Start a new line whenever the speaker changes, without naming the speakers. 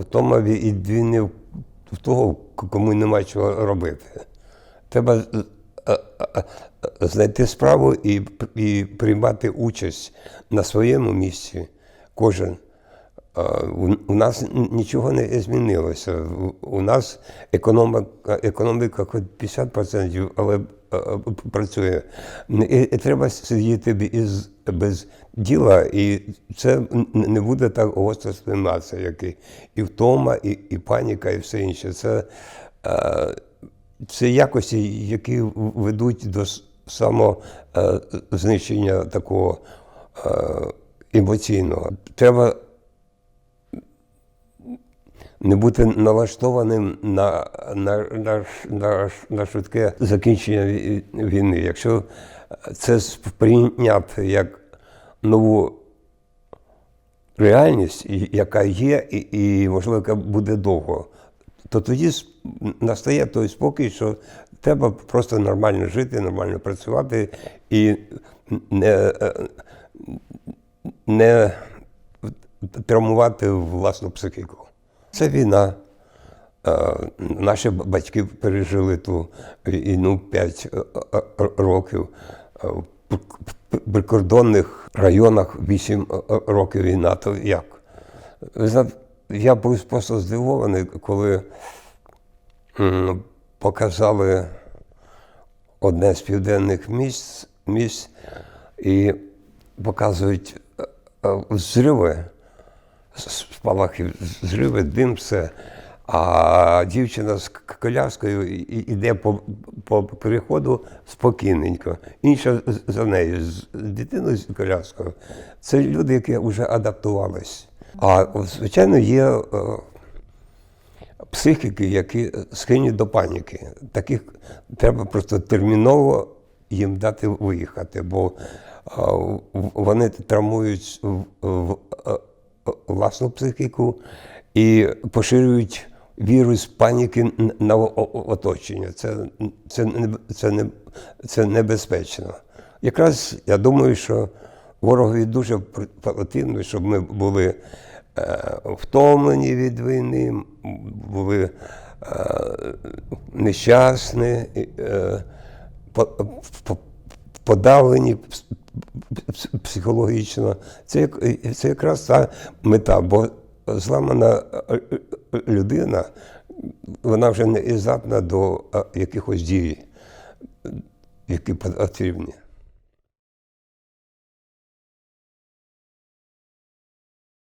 Втома від війни в того, кому нема чого робити. Треба е, е, е, знайти справу і, і приймати участь на своєму місці кожен. У нас нічого не змінилося. У- нас економіка, економіка хоч 50%, але працює. І, треба сидіти без, без діла, і це не буде так гостро сприйматися, як і, і втома, і, і паніка, і все інше. Це, це якості, які ведуть до самознищення такого емоційного. Треба не бути налаштованим на, на, на, на, на швидке закінчення війни. Якщо це сприйняти як нову реальність, яка є, і, і можливо, яка буде довго, то тоді настає той спокій, що треба просто нормально жити, нормально працювати і не, не травмувати власну психіку. Це війна. Е, Наші батьки пережили ту війну 5 років. Е, В прикордонних районах 8 років війна. То як? Я був просто здивований, коли показали одне з південних місць, місць і показують е, е, зриви спалахи, зриви, дим, все. А дівчина з коляскою і- по, по переходу спокійненько. Інша за нею з дитиною з коляскою. Це люди, які вже адаптувались. А звичайно, є е, психіки, які схильні до паніки. Таких треба просто терміново їм дати виїхати, бо а, вони травмують в- е, власну психіку і поширюють вірус паніки на оточення. Це, це, це, не, це небезпечно. Якраз я думаю, що ворогові дуже потрібно, щоб ми були е, втомлені від війни, були е, нещасні, е, по- по- подавлені психологічно. Це, це якраз та мета, бо зламана е, е, людина, вона вже не здатна до е, якихось дій, які потрібні.